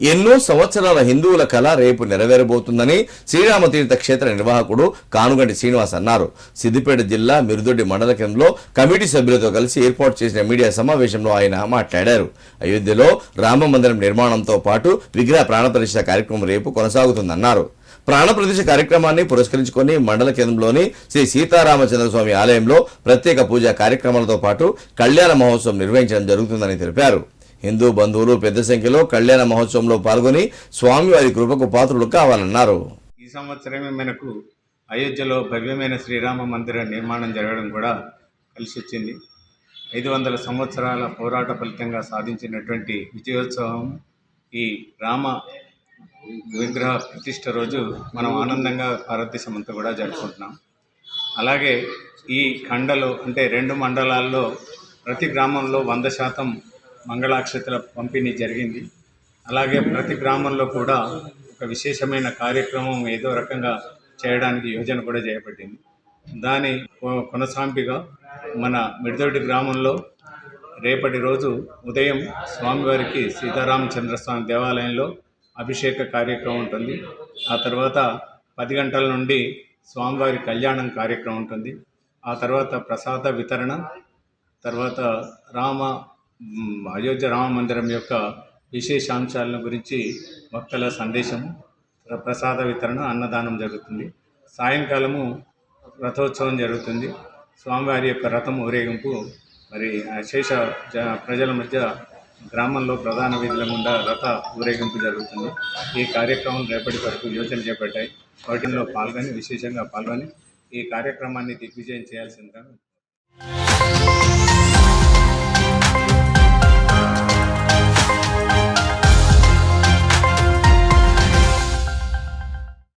ఎన్నో సంవత్సరాల హిందువుల కళ రేపు నెరవేరబోతుందని శ్రీరామతీర్థ క్షేత్ర నిర్వాహకుడు కానుగంటి శ్రీనివాస్ అన్నారు. సిద్దిపేట జిల్లా మిరుదొడ్డి మండల కేంద్రంలో కమిటీ సభ్యులతో కలిసి ఏర్పాటు చేసిన మీడియా సమావేశంలో ఆయన మాట్లాడారు. అయోధ్యలో రామమందిరం నిర్మాణంతో పాటు విగ్రహ ప్రాణప్రతిష్ఠ కార్యక్రమం రేపు కొనసాగుతుందన్నారు. ప్రాణప్రతిష్ఠ కార్యక్రమాన్ని పురస్కరించుకొని మండల కేంద్రంలోని శ్రీ సీతారామచంద్ర స్వామి ఆలయంలో ప్రత్యేక పూజా కార్యక్రమాలతో పాటు కళ్యాణ మహోత్సవం నిర్వహించడం జరుగుతుందని తెలిపారు. హిందూ బంధువులు పెద్ద సంఖ్యలో కళ్యాణ మహోత్సవంలో పాల్గొని స్వామివారి కృపకు పాత్రులు కావాలన్నారు. ఈ సంవత్సరమే మనకు అయోధ్యలో భవ్యమైన శ్రీరామ మందిర నిర్మాణం జరగడం కూడా కలిసి వచ్చింది ఐదు వందల సంవత్సరాల పోరాట ఫలితంగా సాధించినటువంటి విజయోత్సవం ఈ రామ విగ్రహ ప్రతిష్ట రోజు మనం ఆనందంగా భారతదేశం అంతా కూడా జరుపుకుంటున్నాం. అలాగే ఈ ఖండలో అంటే రెండు మండలాల్లో ప్రతి గ్రామంలో వంద శాతం మంగళాక్షతల పంపిణీ జరిగింది. అలాగే ప్రతి గ్రామంలో కూడా ఒక విశేషమైన కార్యక్రమం ఏదో రకంగా చేయడానికి యోజన కూడా చేయబడింది. దాని కొనసాంపిగా మన మిడిదొడ్డి గ్రామంలో రేపటి రోజు ఉదయం స్వామివారికి సీతారామచంద్రస్వామి దేవాలయంలో అభిషేక కార్యక్రమం ఉంటుంది. ఆ తర్వాత పది గంటల నుండి స్వామివారి కళ్యాణం కార్యక్రమం ఉంటుంది. ఆ తర్వాత ప్రసాద వితరణ తర్వాత రామ అయోధ్య రామ మందిరం యొక్క విశేషాంశాలను గురించి భక్తుల సందేశము ప్రసాద వితరణ అన్నదానం జరుగుతుంది. సాయంకాలము రథోత్సవం జరుగుతుంది. స్వామివారి యొక్క రథం ఊరేగింపు మరి శేష జ ప్రజల మధ్య గ్రామంలో ప్రధాన వీధుల గుండా రథ ఊరేగింపు జరుగుతుంది. ఈ కార్యక్రమం రేపటి వరకు యోచన చేపట్టాయి వాటిలో పాల్గొని విశేషంగా పాల్గొని ఈ కార్యక్రమాన్ని దిగ్విజయం చేయాల్సిందిగా